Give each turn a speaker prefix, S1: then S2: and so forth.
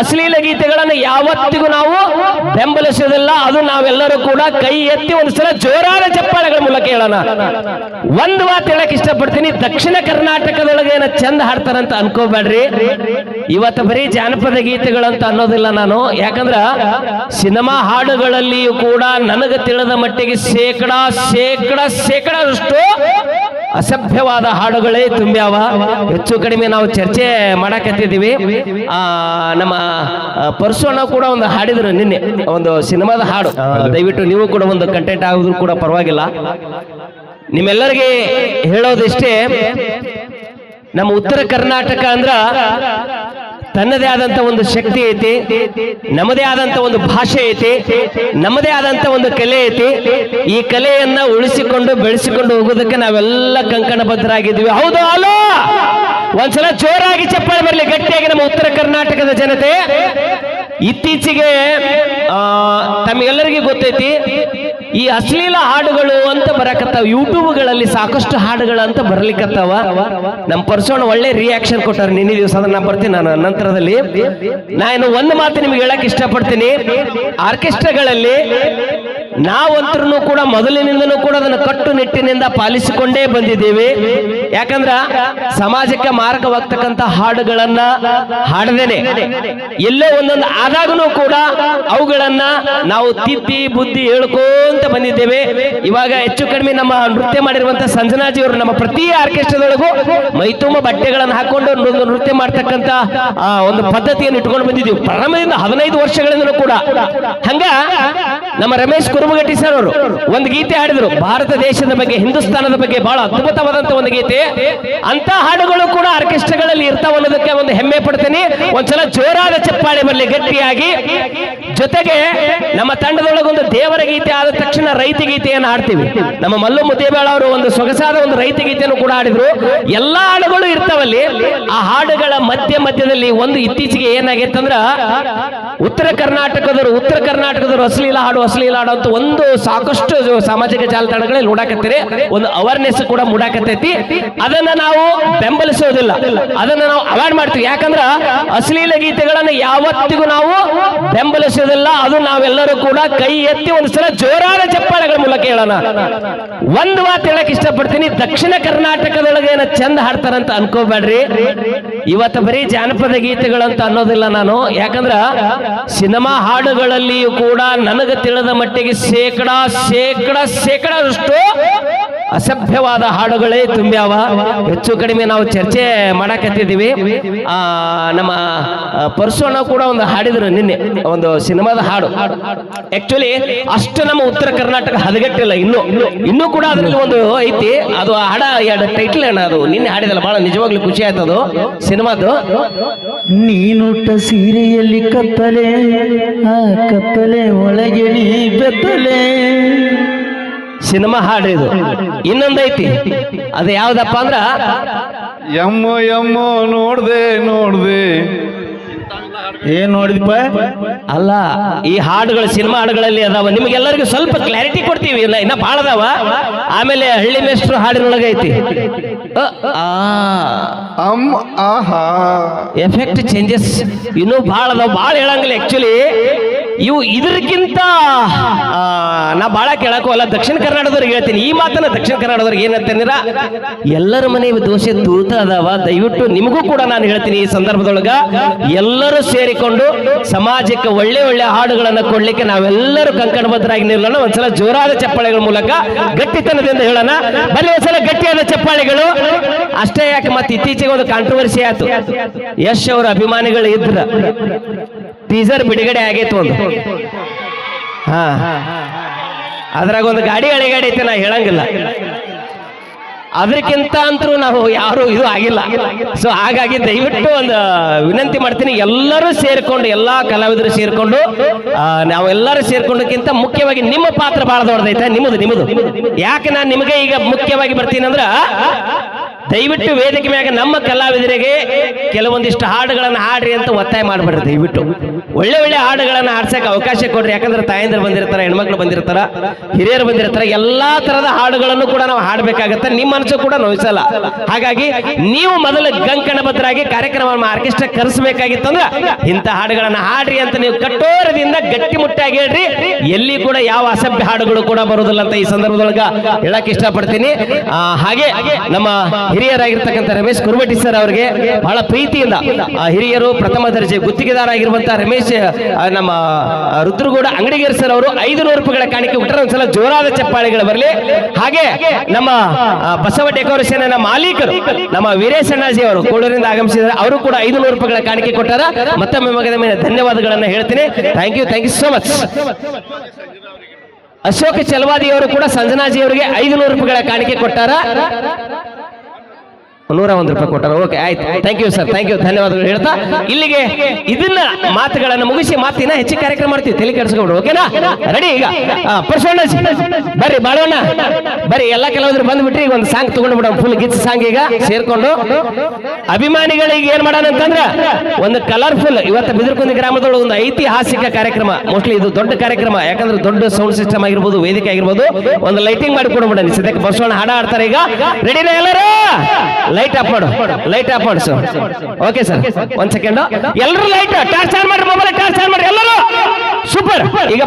S1: ಅಶ್ಲೀಲ ಗೀತೆಗಳನ್ನು ಯಾವತ್ತಿಗೂ ನಾವು ಬೆಂಬಲಿಸೋದಿಲ್ಲ ಅದು ನಾವೆಲ್ಲರೂ ಕೂಡ ಕೈ ಎತ್ತಿ ಒಂದು ಸಲ ಜೋರಾದ ಚಪ್ಪಾಳೆಗಳ ಮೂಲಕ ಹೇಳೋಣ. ಒಂದು ಮಾತು ಹೇಳಕ್ ಇಷ್ಟಪಡ್ತೀನಿ. ದಕ್ಷಿಣ ಕರ್ನಾಟಕದೊಳಗೆ ಏನ ಚಂದ ಹಾಡ್ತಾರಂತ ಅನ್ಕೋಬೇಡ್ರಿ. ಇವತ್ತು ಬರೀ ಜಾನಪದ ಗೀತೆಗಳಂತ ಅನ್ನೋದಿಲ್ಲ ನಾನು. ಯಾಕಂದ್ರ ಸಿನಿಮಾ ಹಾಡುಗಳಲ್ಲಿಯೂ ಕೂಡ ನನಗೆ ತಿಳಿದ ಮಟ್ಟಿಗೆ ಶೇಕಡ ಶೇಕಡ, ಶೇಕಡದಷ್ಟು ಅಸಭ್ಯವಾದ ಹಾಡುಗಳೇ ತುಂಬ್ಯಾವ. ಹೆಚ್ಚು ಕಡಿಮೆ ನಾವು ಚರ್ಚೆ ಮಾಡಕತ್ತಿದ್ದೀವಿ. ಆ ನಮ್ಮ ಪರ್ಸೋಣ ಕೂಡ ಒಂದು ಹಾಡಿದ್ರು ನಿನ್ನೆ. ಒಂದು ಸಿನಿಮಾದ ಹಾಡು. ದಯವಿಟ್ಟು ನೀವು ಕೂಡ ಒಂದು ಕಂಟೆಂಟ್ ಆಗೋದ್ರು ಕೂಡ ಪರವಾಗಿಲ್ಲ. ನಿಮ್ಮೆಲ್ಲರಿಗೆ ಹೇಳೋದಿಷ್ಟೇ ನಮ್ಮ ಉತ್ತರ ಕರ್ನಾಟಕ ಅಂದ್ರ ತನ್ನದೇ ಆದಂತ ಒಂದು ಶಕ್ತಿ ಐತಿ, ನಮ್ಮದೇ ಆದಂತ ಒಂದು ಭಾಷೆ ಐತಿ, ನಮ್ಮದೇ ಆದಂತ ಒಂದು ಕಲೆ ಐತಿ. ಈ ಕಲೆಯನ್ನ ಉಳಿಸಿಕೊಂಡು ಬೆಳೆಸಿಕೊಂಡು ಹೋಗೋದಕ್ಕೆ ನಾವೆಲ್ಲ ಕಂಕಣಬದ್ಧರಾಗಿದ್ವಿ ಹೌದು ಅಲೋ ಒಂದ್ಸಲ ಜೋರಾಗಿ ಚಪ್ಪಾಳೆ ಬರಲಿ, ಗಟ್ಟಿಯಾಗಿ ನಮ್ಮ ಉತ್ತರ ಕರ್ನಾಟಕದ ಜನತೆ. ಇತ್ತೀಚೆಗೆ ತಮಗೆಲ್ಲರಿಗೂ ಗೊತ್ತೈತಿ ಈ ಅಶ್ಲೀಲ ಹಾಡುಗಳು ಅಂತ ಬರಕತ್ತಾವ. ಯೂಟ್ಯೂಬ್ಗಳಲ್ಲಿ ಸಾಕಷ್ಟು ಹಾಡುಗಳು ಅಂತ ಬರ್ಲಿಕ್ಕತ್ತಾವ ನಮ್ಮ ಪರ್ಸೋಣ ಒಳ್ಳೆ ರಿಯಾಕ್ಷನ್ ಕೊಟ್ಟಾರ. ನಿನ್ನೆ ದಿವಸ ಅದನ್ನ ಬರ್ತೀನಿ ನಾನು. ನಂತರದಲ್ಲಿ ನಾನು ಒಂದು ಮಾತು ನಿಮ್ಗೆ ಹೇಳಕ್ ಇಷ್ಟಪಡ್ತೀನಿ. ಆರ್ಕೆಸ್ಟ್ರಾಗಳಲ್ಲಿ ನಾವಂತರೂ ಕೂಡ ಮೊದಲಿನಿಂದನೂ ಕೂಡ ಅದನ್ನು ಕಟ್ಟುನಿಟ್ಟಿನಿಂದ ಪಾಲಿಸಿಕೊಂಡೇ ಬಂದಿದ್ದೇವೆ. ಯಾಕಂದ್ರ ಸಮಾಜಕ್ಕೆ ಮಾರಕವಾಗ್ತಕ್ಕಂತ ಹಾಡುಗಳನ್ನ ಹಾಡದೇನೆ. ಎಲ್ಲೋ ಒಂದೊಂದು ಆದಾಗನೂ ಕೂಡ ಅವುಗಳನ್ನ ನಾವು ತಿದ್ದಿ ಬುದ್ಧಿ ಹೇಳ್ಕೊಂತ ಬಂದಿದ್ದೇವೆ. ಇವಾಗ ಹೆಚ್ಚು ಕಡಿಮೆ ನಮ್ಮ ನೃತ್ಯ ಮಾಡಿರುವಂತ ಸಂಜನಾಜಿ ಅವರು ನಮ್ಮ ಪ್ರತಿ ಆರ್ಕೆಸ್ಟ್ರಾದೊಳಗೂ ಮೈತುಂಬ ಬಟ್ಟೆಗಳನ್ನು ಹಾಕೊಂಡು ನೃತ್ಯ ಮಾಡ್ತಕ್ಕಂತ ಒಂದು ಪದ್ಧತಿಯನ್ನು ಇಟ್ಕೊಂಡು ಬಂದಿದ್ದೀವಿ. ಪ್ರಾರಂಭದಿಂದ ಹದಿನೈದು ವರ್ಷಗಳಿಂದಲೂ ಕೂಡ. ಹಂಗ ನಮ್ಮ ರಮೇಶ್ ಕುರುಮಗಟ್ಟಿ ಸರ್ ಅವರು ಒಂದು ಗೀತೆ ಹಾಡಿದ್ರು, ಭಾರತ ದೇಶದ ಬಗ್ಗೆ, ಹಿಂದೂಸ್ತಾನದ ಬಗ್ಗೆ ಬಹಳ ಅದ್ಭುತವಾದಂತ ಒಂದು ಗೀತೆ. ಅಂತ ಹಾಡುಗಳು ಕೂಡ ಆರ್ಕೆಸ್ಟ್ರಾಗಳಲ್ಲಿ ಇರ್ತಾವ ಅನ್ನೋದಕ್ಕೆ ಒಂದು ಹೆಮ್ಮೆ ಪಡ್ತೀನಿ. ಒಂದ್ಸಲ ಜೋರಾದ ಚಪ್ಪಾಳೆ ಬರಲಿ, ಗಟ್ಟಿಯಾಗಿ. ಜೊತೆಗೆ ನಮ್ಮ ತಂಡದೊಳಗೊಂದು ದೇವರ ಗೀತೆ ಆದ ತಕ್ಷಣ ರೈತ ಗೀತೆಯನ್ನು ಹಾಡ್ತೀವಿ. ನಮ್ಮ ಮಲ್ಲು ಮುದ್ದೇಬೇಳ ಅವರು ಒಂದು ಸೊಗಸಾದ ಒಂದು ರೈತ ಗೀತೆಯನ್ನು ಕೂಡ ಹಾಡಿದ್ರು. ಎಲ್ಲಾ ಹಾಡುಗಳು ಇರ್ತಾವಲ್ಲಿ, ಆ ಹಾಡುಗಳ ಮಧ್ಯ ಮಧ್ಯದಲ್ಲಿ ಒಂದು ಇತ್ತೀಚೆಗೆ ಏನಾಗೈತೆ ಅಂದ್ರ ಉತ್ತರ ಕರ್ನಾಟಕದವರು ಉತ್ತರ ಕರ್ನಾಟಕದವರು ಅಶ್ಲೀಲ ಹಾಡು ಅಶ್ಲೀಲ ಹಾಡು ಅಂತ ಒಂದು ಸಾಕಷ್ಟು ಸಾಮಾಜಿಕ ಜಾಲತಾಣಗಳಲ್ಲಿ ನೋಡಾಕತ್ತೀರಿ. ಒಂದು ಅವೇರ್ನೆಸ್ ಕೂಡ ಮೂಡಾಕತ್ತೈತಿ. ಅದನ್ನ ನಾವು ಬೆಂಬಲಿಸೋದಿಲ್ಲ. ಅದನ್ನ ನಾವು ಅವಾಯ್ಡ್ ಮಾಡ್ತೀವಿ. ಯಾಕಂದ್ರ ಅಶ್ಲೀಲ ಗೀತೆಗಳನ್ನ ಯಾವತ್ತಿಗೂ ನಾವು ಬೆಂಬಲಿಸೋದಿಲ್ಲ. ಅದು ನಾವೆಲ್ಲರೂ ಕೂಡ ಕೈ ಎತ್ತಿ ಒಂದ್ಸಲ ಜೋರಾದ ಚಪ್ಪಾಳೆಗಳ ಮೂಲಕ ಹೇಳೋಣ. ಒಂದು ಮಾತು ಹೇಳಕ್ ಇಷ್ಟಪಡ್ತೀನಿ. ದಕ್ಷಿಣ ಕರ್ನಾಟಕದೊಳಗೆ ಏನ ಚಂದ ಹಾಡ್ತಾರಂತ ಅನ್ಕೋಬೇಡ್ರಿ ಇವತ್ತು ಬರೀ ಜಾನಪದ ಗೀತೆಗಳಂತ ಅನ್ನೋದಿಲ್ಲ ನಾನು. ಯಾಕಂದ್ರ ಸಿನಿಮಾ ಹಾಡುಗಳಲ್ಲಿಯೂ ಕೂಡ ನನಗೆ ತಿಳಿದ ಮಟ್ಟಿಗೆ ಶೇಕಡ ಶೇಕಡ ಶೇಕಡದಷ್ಟು ಅಸಭ್ಯವಾದ ಹಾಡುಗಳೇ ತುಂಬ್ಯಾವ. ಹೆಚ್ಚು ಕಡಿಮೆ ನಾವು ಚರ್ಚೆ ಮಾಡಕತ್ತಿದ್ದೀವಿ. ಆ, ನಮ್ಮ ಪರಶುಅಣ್ಣ ಕೂಡ ಒಂದು ಹಾಡಿದ್ರು ನಿನ್ನೆ. ಒಂದು ಸಿನಿಮಾದ ಹಾಡು. ಆಕ್ಚುಲಿ ಅಷ್ಟು ನಮ್ಮ ಉತ್ತರ ಕರ್ನಾಟಕ ಹದಗೆಟ್ಟಿಲ್ಲ. ಇನ್ನು, ಇನ್ನೂ ಕೂಡ ಅದರಲ್ಲಿ ಒಂದು ಐತಿ. ಅದು ಹಾಡ ಎರಡು ಟೈಟ್ಲ್ ಏನ ಅದು. ನಿನ್ನೆ ಹಾಡಿದಲ್ಲ, ಬಹಳ ನಿಜವಾಗ್ಲೂ ಖುಷಿ ಆಯ್ತು ಅದು ಸಿನಿಮಾದು
S2: ನೀನುಟ್ಟ ಸೀರೆಯಲ್ಲಿ ಕತ್ತಲೆ ಕತ್ತಲೆ ಒಳಗೆ ನೀ ಬೆತ್ತಲೆ.
S1: ಸಿನಿಮಾ ಹಾಡಿದು ಇದು ಇನ್ನೊಂದೈತಿ. ಅದು ಯಾವ್ದಪ್ಪ ಅಂದ್ರ?
S3: ಎಮ್ಮೋ ಎಮ್ಮೋ ನೋಡ್ದೆ ನೋಡ್ದೆ.
S2: ಏನ್ ನೋಡಿದಪ್ಪ
S1: ಅಲ್ಲ ಈ ಹಾಡುಗಳು ಸಿನಿಮಾ ಹಾಡುಗಳಲ್ಲಿ ಅದಾವ. ನಿಮ್ಗೆಲ್ಲರಿಗೂ ಸ್ವಲ್ಪ ಕ್ಲಾರಿಟಿ ಕೊಡ್ತೀವಿ. ಇಲ್ಲ ಇನ್ನ ಭಾಳ ಅದಾವ. ಆಮೇಲೆ ಹಳ್ಳಿ ಮೇಷ್ಟ್ರು ಹಾಡಿನೊಳಗೆ ಐತಿ ಅ, ಆ.
S3: ಆಹಾ.
S1: ಎಫೆಕ್ಟ್ ಚೇಂಜಸ್ ಇನ್ನೂ ಭಾಳ ಅದಾವ. ಭಾಳ ಹೇಳಂಗಿಲ್ಲ ಆಕ್ಚುಲಿ ಇವು ಇದಕ್ಕಿಂತ ನಾ ಭಾಳ ಕೇಳಕೋಲ್ಲ ದಕ್ಷಿಣ ಕರ್ನಾಟಕದವ್ರಿಗೆ ಹೇಳ್ತೀನಿ. ಈ ಮಾತನ್ನ ದಕ್ಷಿಣ ಕರ್ನಾಟಕದವ್ರಿಗೆ ಏನಂತಂದಿರ ಎಲ್ಲರ ಮನೆ ದೋಷೆ ತೂತ ಅದಾವ, ದಯವಿಟ್ಟು ನಿಮಗೂ ಕೂಡ ನಾನು ಹೇಳ್ತೀನಿ ಈ ಸಂದರ್ಭದೊಳಗ. ಎಲ್ಲರೂ ಸೇರಿಕೊಂಡು ಸಮಾಜಕ್ಕೆ ಒಳ್ಳೆ ಒಳ್ಳೆ ಹಾಡುಗಳನ್ನ ಕೊಡ್ಲಿಕ್ಕೆ ನಾವೆಲ್ಲರೂ ಕಂಕಣಬದ್ಧರಾಗಿ ನಿಲ್ಲೋಣ. ಒಂದ್ಸಲ ಜೋರಾದ ಚಪ್ಪಾಳೆಗಳ ಮೂಲಕ ಗಟ್ಟಿತನದಿಂದ ಹೇಳೋಣ. ಬನ್ನಿ ಒಂದ್ಸಲ ಗಟ್ಟಿಯಾದ ಚಪ್ಪಾಳೆಗಳು. ಅಷ್ಟೇ ಯಾಕೆ ಮತ್ತೆ ಇತ್ತೀಚೆಗೆ ಒಂದು ಕಾಂಟ್ರವರ್ಸಿ ಆಯ್ತು. ಯಶ್ ಅವರ ಅಭಿಮಾನಿಗಳು ಇದ್ರ. ಟೀಸರ್ ಬಿಡುಗಡೆ ಆಗೈತು ಒಂದು. ಅದ್ರಾಗ ಒಂದು ಗಾಡಿ ಅಳಿಗಾಡಿ ಗಾಡಿ ಐತೆ ನಾ ಹೇಳಂಗಿಲ್ಲ. ಅದಕ್ಕಿಂತ ಅಂತರೂ ನಾವು ಯಾರು ಇದು ಆಗಿಲ್ಲ. ಸೊ ಹಾಗಾಗಿ ದಯವಿಟ್ಟು ಒಂದು ವಿನಂತಿ ಮಾಡ್ತೀನಿ ಎಲ್ಲರೂ ಸೇರ್ಕೊಂಡು, ಎಲ್ಲಾ ಕಲಾವಿದರು ಸೇರ್ಕೊಂಡು ನಾವು ನಾವೆಲ್ಲರೂ ಸೇರ್ಕೊಂಡಕ್ಕಿಂತ ಮುಖ್ಯವಾಗಿ ನಿಮ್ಮ ಪಾತ್ರ ಬಹಳ ದೊಡ್ಡದೈತೆ. ನಿಮ್ಮದು ನಿಮ್ಮದು. ಯಾಕೆ ನಾನು ನಿಮಗೆ ಈಗ ಮುಖ್ಯವಾಗಿ ಬರ್ತೀನಿ ಅಂದ್ರ ದಯವಿಟ್ಟು ವೇದಿಕೆ ಮ್ಯಾಗ ನಮ್ಮ ಕಲಾವಿದರಿಗೆ ಕೆಲವೊಂದಿಷ್ಟು ಹಾಡುಗಳನ್ನು ಹಾಡ್ರಿ ಅಂತ ಒತ್ತಾಯ ಮಾಡಬೇಡ್ರಿ, ದಯವಿಟ್ಟು. ಒಳ್ಳೆ ಒಳ್ಳೆ ಹಾಡುಗಳನ್ನು ಹಾಡ್ಸಕ್ಕೆ ಅವಕಾಶ ಕೊಡ್ರಿ. ಯಾಕಂದ್ರೆ ತಾಯಂದಿರು ಬಂದಿರ್ತಾರೆ, ಹೆಣ್ಮಕ್ಳು ಬಂದಿರ್ತಾರ, ಹಿರಿಯರು ಬಂದಿರ್ತಾರೆ, ಎಲ್ಲಾ ತರದ ಹಾಡುಗಳನ್ನು ಕೂಡ ನಾವು ಹಾಡ್ಬೇಕಾಗತ್ತೆ. ನಿಮ್ಮ ಮನಸ್ಸು ಕೂಡ ನೋಯಿಸಲ್ಲ. ಹಾಗಾಗಿ ನೀವು ಮೊದಲು ಗಂಕಣಬದ್ಧರಾಗಿ ಕಾರ್ಯಕ್ರಮ ಆರ್ಕೆಸ್ಟ್ರಾ ಕರೆಸಬೇಕಾಗಿತ್ತಂದ್ರ ಇಂಥ ಹಾಡುಗಳನ್ನು ಹಾಡ್ರಿ ಅಂತ ನೀವು ಕಟ್ಟೋರದಿಂದ ಗಟ್ಟಿಮುಟ್ಟಾಗಿ ಹೇಳ್ರಿ. ಎಲ್ಲಿ ಕೂಡ ಯಾವ ಅಸಭ್ಯ ಹಾಡುಗಳು ಕೂಡ ಬರುವುದಿಲ್ಲ ಅಂತ ಈ ಸಂದರ್ಭದೊಳಗ ಹೇಳಕ್ ಇಷ್ಟಪಡ್ತೀನಿ. ಹಾಗೆ ನಮ್ಮ ಹಿರಿಯರಾಗಿರ್ತಕ್ಕಂಥ ರಮೇಶ್ ಕುರುಬಟ್ಟಿ ಸರ್ ಅವರಿಗೆ ಬಹಳ ಪ್ರೀತಿಯಿಂದ ಆ, ಹಿರಿಯರು ಪ್ರಥಮ ದರ್ಜೆ ಗುತ್ತಿಗೆದಾರ ಆಗಿರುವಂತಹ ರಮೇಶ್ ನಮ್ಮ ರುದ್ರಗೌಡ ಅಂಗಡಿಗೇರ್ ಸರ್ ಅವರು ಐದು ನೂರು ರೂಪಾಯಿಗಳ ಕಾಣಿಕೆ ಕೊಟ್ಟರೆ ಒಂದ್ಸಲ ಜೋರಾದ ಚಪ್ಪಾಳೆಗಳು ಬರಲಿ. ಹಾಗೆ ನಮ್ಮ ಬಸವ ಡೆಕೋರೇಷನ್ ಮಾಲೀಕರು ನಮ್ಮ ವೀರೇಶ್ ಅಣ್ಣಾಜಿ ಅವರು ಕೋಳೂರಿಂದ ಆಗಮಿಸಿದ್ದಾರೆ. ಅವರು ಕೂಡ ಐದು ನೂರು ರೂಪಾಯಿಗಳ ಕಾಣಿಕೆ ಕೊಟ್ಟಾರ. ಮತ್ತೊಮ್ಮೆ ಮಗದ ಮೇಲೆ ಧನ್ಯವಾದಗಳನ್ನು ಹೇಳ್ತೀನಿ. Thank you thank you so much Ashok Chalavadi ಅವರು ಕೂಡ ಸಂಜನಾಜಿ ಅವರಿಗೆ ಐದು ನೂರು ರೂಪಾಯಿಗಳ ಕಾಣಿಕೆ ಕೊಟ್ಟಾರ. ನೂರ ಒಂದು ರೂಪಾಯಿ ಕೊಟ್ಟರು. ಓಕೆ ಆಯ್ತು. Thank you sir thank you ಧನ್ಯವಾದಗಳು ಹೇಳ್ತಾ. ಇಲ್ಲಿಗೆ ಇದನ್ನ ಮಾತುಗಳನ್ನು ಮುಗಿಸಿ ಮಾತಿನ ಹೆಚ್ಚು ಕಾರ್ಯಕ್ರಮ ಮಾಡ್ತೀವಿ. ತಲೆ ಕೆಡಿಸ್ಕೊಂಡು ಓಕೆನಾ ರೆಡಿ ಈಗ? ಪರ್ಸೋಣ ಬರ್ರಿ ಬಾಳೋಣ ಬರ್ರಿ, ಎಲ್ಲ ಕೆಲವರು ಬಂದ್ಬಿಟ್ರಿ. ಒಂದು ಸಾಂಗ್ ತಗೊಂಡು ಬಿಡೋಣ ಫುಲ್ ಗಿಚ್ ಸಾಂಗ್ ಈಗ ಸೇರ್ಕೊಂಡು. ಅಭಿಮಾನಿಗಳಿಗೆ ಏನ್ ಮಾಡೋಣ ಅಂತಂದ್ರ, ಒಂದು ಕಲರ್ಫುಲ್ ಇವತ್ತು ಬಿದಿರ್ಕೊಂದಿ ಗ್ರಾಮದೊಳಗೆ ಒಂದು ಐತಿಹಾಸಿಕ ಕಾರ್ಯಕ್ರಮ. ಮೋಸ್ಟ್ಲಿ ಇದು ದೊಡ್ಡ ಕಾರ್ಯಕ್ರಮ. ಯಾಕಂದ್ರೆ ದೊಡ್ಡ ಸೌಂಡ್ ಸಿಸ್ಟಮ್ ಆಗಿರ್ಬೋದು, ವೇದಿಕೆ ಆಗಿರ್ಬೋದು. ಒಂದು ಲೈಟಿಂಗ್ ಮಾಡಿ ಕೊಡ್ಬಿಡೋಣ. ಸದ್ಯಕ್ಕೆ ಬಸವಣ್ಣ ಹಾಡ ಆಡ್ತಾರೆ ಈಗ ರೆಡಿನ ಎಲ್ಲರೂ? ಲೈಟ್ ಆಫ್ ಮಾಡು. ಲೈಟ್ ಆಫ್ ಮಾಡು ಸರ್ ಓಕೆ ಸರ್ ಒಂದ್ ಸೆಕೆಂಡ್ ಎಲ್ಲರೂ ಲೈಟ್ ಟಾರ್ಚ್ ಆನ್ ಮಾಡಿ ಮೊಬೈಲ್ ಟಾರ್ಚ್ ಆನ್ ಮಾಡಿ ಎಲ್ಲರೂ. ಸೂಪರ್ ಈಗ